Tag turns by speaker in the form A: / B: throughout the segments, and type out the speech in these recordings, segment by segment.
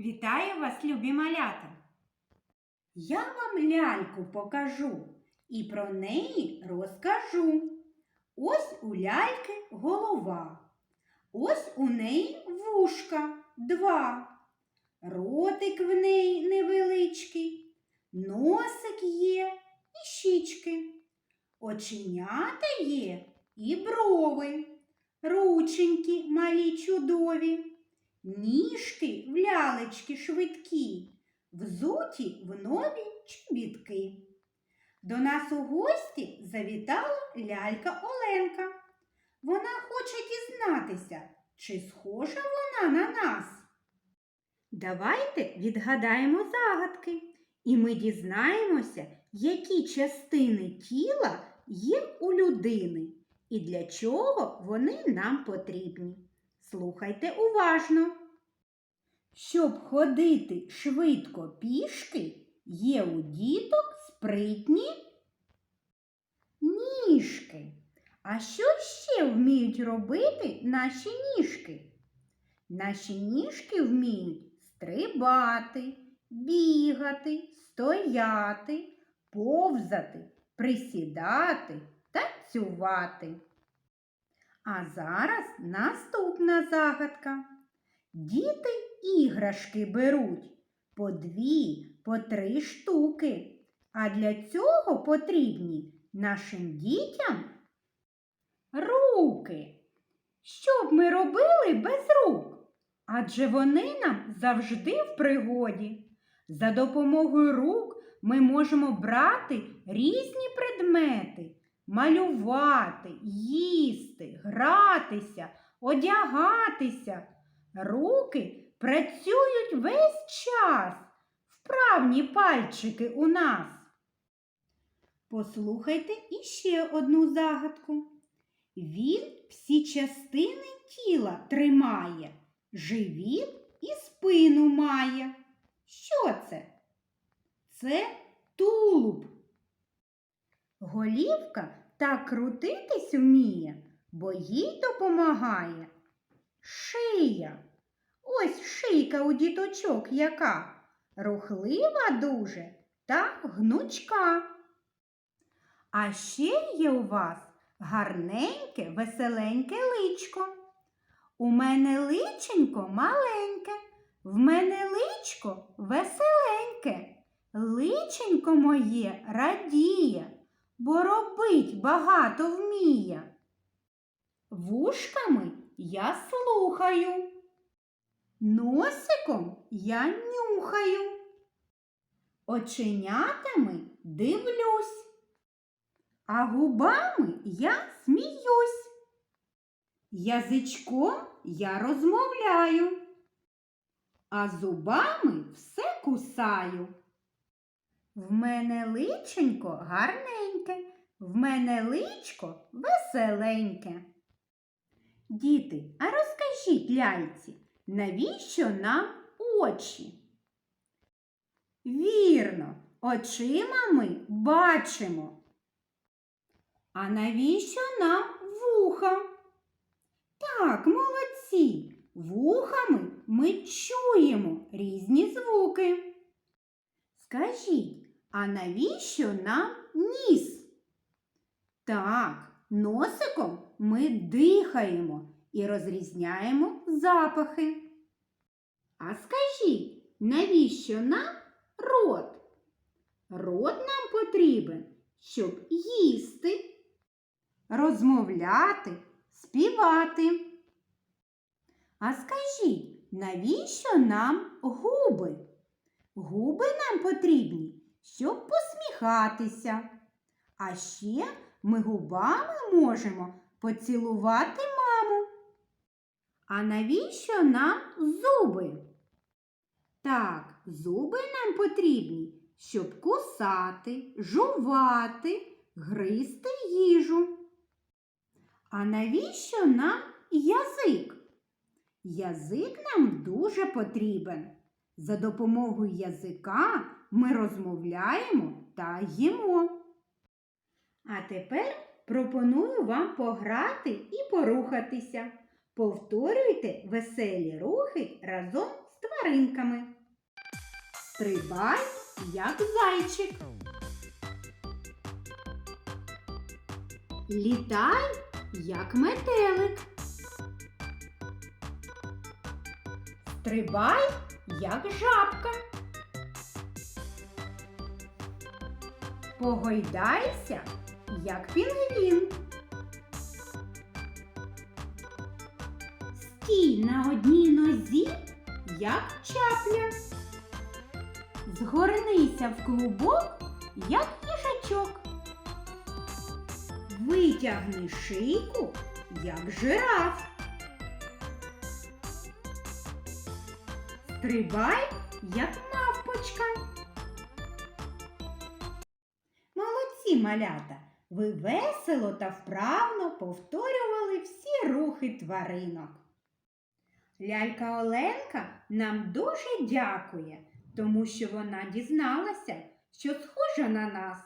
A: Вітаю вас, любі малята! Я вам ляльку покажу і про неї розкажу. Ось у ляльки голова, ось у неї вушка два, ротик в неї невеличкий, носик є і щічки, оченята є і брови, рученьки малі чудові. Ніжки в лялечки швидкі, взуті в нові чобітки. До нас у гості завітала лялька Оленка. Вона хоче дізнатися, чи схожа вона на нас. Давайте відгадаємо загадки, і ми дізнаємося, які частини тіла є у людини і для чого вони нам потрібні. Слухайте уважно. Щоб ходити швидко пішки, є у діток спритні ніжки. А що ще вміють робити наші ніжки? Наші ніжки вміють стрибати, бігати, стояти, повзати, присідати, танцювати. А зараз наступна загадка. Діти іграшки беруть по дві, по три штуки. А для цього потрібні нашим дітям руки. Що б ми робили без рук? Адже вони нам завжди в пригоді. За допомогою рук ми можемо брати різні предмети, малювати, їсти, гратися, одягатися. Руки працюють весь час. Вправні пальчики у нас. Послухайте іще одну загадку. Він всі частини тіла тримає, живіт і спину має. Що це? Це тулуб. Голівка так крутитись вміє, бо їй допомагає шия. Ось шийка у діточок яка рухлива дуже та гнучка. А ще є у вас гарненьке, веселеньке личко. У мене личенько маленьке, в мене личко веселеньке. Личенько моє радіє, бо робить багато вміє. Вушками я слухаю, носиком я нюхаю, оченятами дивлюсь, а губами я сміюсь. Язичком я розмовляю, а зубами все кусаю. В мене личенько гарненьке, в мене личко веселеньке. Діти, а розкажіть ляльці, навіщо нам очі? Вірно, очима ми бачимо. А навіщо нам вуха? Так, молодці, вухами ми чуємо різні звуки. Скажіть, а навіщо нам ніс? Так, носиком ми дихаємо і розрізняємо запахи. А скажіть, навіщо нам рот? Рот нам потрібен, щоб їсти, розмовляти, співати. А скажіть, навіщо нам губи? Губи нам потрібні, щоб посміхатися. А ще ми губами можемо поцілувати. А навіщо нам зуби? Так, зуби нам потрібні, щоб кусати, жувати, гризти їжу. А навіщо нам язик? Язик нам дуже потрібен. За допомогою язика ми розмовляємо та їмо. А тепер пропоную вам пограти і порухатися. Повторюйте веселі рухи разом з хмаринками. Стрибай, як зайчик. Літай, як метелик. Стрибай, як жабка. Погойдайся, як пінгвін. Стій на одній нозі, як чапля. Згорнися в клубок, як їжачок. Витягни шийку, як жираф. Стрибай, як мавпочка. Молодці, малята! Ви весело та вправно повторювали всі рухи тваринок. Лялька Оленка нам дуже дякує, тому що вона дізналася, що схожа на нас.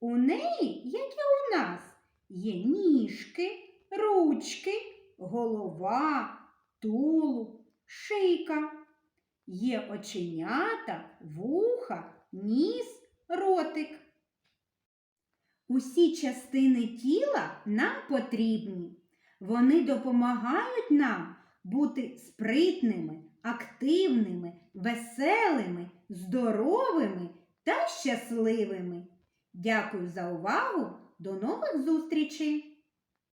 A: У неї, як і у нас, є ніжки, ручки, голова, тулуб, шийка. Є оченята, вуха, ніс, ротик. Усі частини тіла нам потрібні. Вони допомагають нам бути спритними, активними, веселими, здоровими та щасливими. Дякую за увагу! До нових зустрічей!